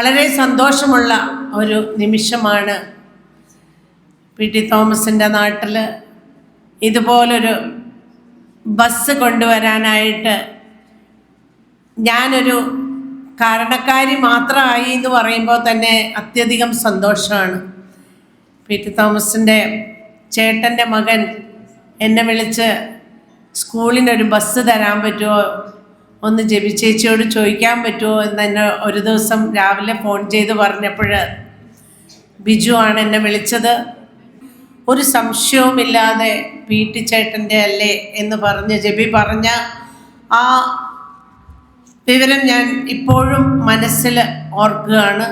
വളരെ സന്തോഷമുള്ള ഒരു നിമിഷമാണ് പി ടി തോമസിന്റെ നാട്ടിൽ ഇതുപോലൊരു ബസ് കൊണ്ടുവരാനായിട്ട് ഞാനൊരു കാരണക്കാരി മാത്രമായി എന്ന് പറയുമ്പോൾ തന്നെ അത്യധികം സന്തോഷമാണ്. പി ടി തോമസിന്റെ ചേട്ടന്റെ മകൻ എന്നെ വിളിച്ച് സ്കൂളിനൊരു ബസ് തരാൻ പറ്റുമോ ഒന്ന് ജെബി ചേച്ചിയോട് ചോദിക്കാൻ പറ്റുമോ? എന്ന് എന്നെ ഒരു ദിവസം രാവിലെ ഫോൺ ചെയ്ത് പറഞ്ഞപ്പോൾ ബിജു ആണ് എന്നെ വിളിച്ചത്. ഒരു സംശയവുമില്ലാതെ പി ടി ചേട്ടന്റെ അല്ലേ? എന്ന് പറഞ്ഞ് ജബി പറഞ്ഞ ആ വിവരം ഞാൻ ഇപ്പോഴും മനസ്സിൽ ഓർക്കുകയാണ്.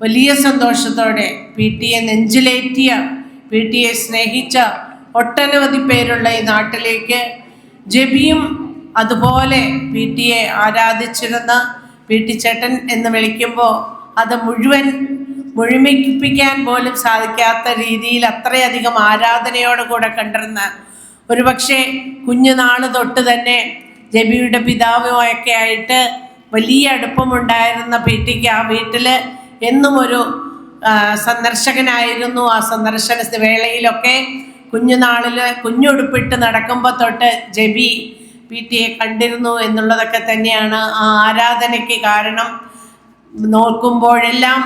വലിയ സന്തോഷത്തോടെ പി ടിയെ നെഞ്ചിലേറ്റിയ പി ടിയെ സ്നേഹിച്ച ഒട്ടനവധി പേരുള്ള ഈ നാട്ടിലേക്ക് ജബിയും അതുപോലെ പി ടിയെ ആരാധിച്ചിരുന്ന പി ടി ചേട്ടൻ എന്ന് വിളിക്കുമ്പോൾ അത് മുഴുവൻ മുഴുമിപ്പിക്കാൻ പോലും സാധിക്കാത്ത രീതിയിൽ അത്രയധികം ആരാധനയോട് കൂടെ കണ്ടിരുന്ന ഒരുപക്ഷെ കുഞ്ഞുനാൾ തൊട്ട് തന്നെ ജബിയുടെ പിതാവുമൊക്കെ ആയിട്ട് വലിയ അടുപ്പമുണ്ടായിരുന്ന പി ടിക്ക് ആ വീട്ടിൽ എന്നും ഒരു സന്ദർശകനായിരുന്നു. ആ സന്ദർശന വേളയിലൊക്കെ കുഞ്ഞുനാളിൽ കുഞ്ഞുടുപ്പിട്ട് നടക്കുമ്പോൾ തൊട്ട് ജബി പി ടിയെ കണ്ടിരുന്നു എന്നുള്ളതൊക്കെ തന്നെയാണ് ആ ആരാധനയ്ക്ക് കാരണം. നോക്കുമ്പോഴെല്ലാം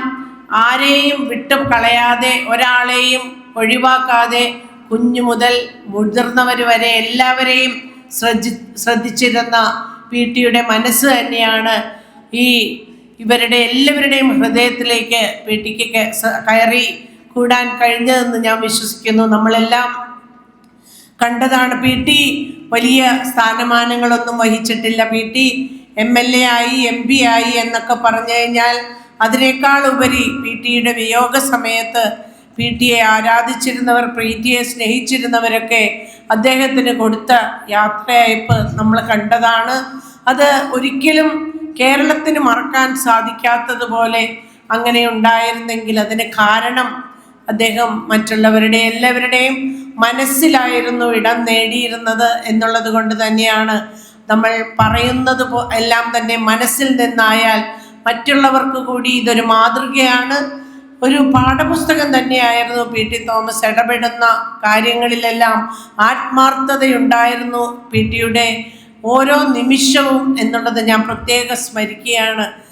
ആരെയും വിട്ടു കളയാതെ ഒരാളെയും ഒഴിവാക്കാതെ കുഞ്ഞു മുതൽ മുതിർന്നവർ വരെ എല്ലാവരെയും ശ്രദ്ധി ശ്രദ്ധിച്ചിരുന്ന പി ടിയുടെ മനസ്സ് തന്നെയാണ് ഈ ഇവരുടെ എല്ലാവരുടെയും ഹൃദയത്തിലേക്ക് പി ടിക്ക് കയറി കൂടാൻ കഴിഞ്ഞതെന്ന് ഞാൻ വിശ്വസിക്കുന്നു. നമ്മളെല്ലാം കണ്ടതാണ് പി ടി വലിയ സ്ഥാനമാനങ്ങളൊന്നും വഹിച്ചിട്ടില്ല. P. T. M. L. A ആയി എം. പി. ആയി എന്നൊക്കെ പറഞ്ഞു കഴിഞ്ഞാൽ അതിനേക്കാൾ ഉപരി പി ടിയുടെ വിയോഗ സമയത്ത് പി. ടിയെ ആരാധിച്ചിരുന്നവർ പി. ടിയെ സ്നേഹിച്ചിരുന്നവരൊക്കെ അദ്ദേഹത്തിന് കൊടുത്ത യാത്രയയപ്പ് നമ്മൾ കണ്ടതാണ്. അത് ഒരിക്കലും കേരളത്തിന് മറക്കാൻ സാധിക്കാത്തതുപോലെ അങ്ങനെ ഉണ്ടായിരുന്നെങ്കിൽ അതിന് കാരണം അദ്ദേഹം മറ്റുള്ളവരുടെ എല്ലാവരുടെയും മനസ്സിലായിരുന്നു ഇടം നേടിയിരുന്നത് എന്നുള്ളത് കൊണ്ട് തന്നെയാണ് നമ്മൾ പറയുന്നത് എല്ലാം തന്നെ മനസ്സിൽ നിന്നായാൽ മറ്റുള്ളവർക്ക് കൂടി ഇതൊരു മാതൃകയാണ്. ഒരു പാഠപുസ്തകം തന്നെയായിരുന്നു പി. ടി. തോമസ് ഇടപെടുന്ന കാര്യങ്ങളിലെല്ലാം ആത്മാർത്ഥതയുണ്ടായിരുന്നു പി. ടിയുടെ ഓരോ നിമിഷവും എന്നുള്ളത് ഞാൻ പ്രത്യേകം സ്മരിക്കുകയാണ്.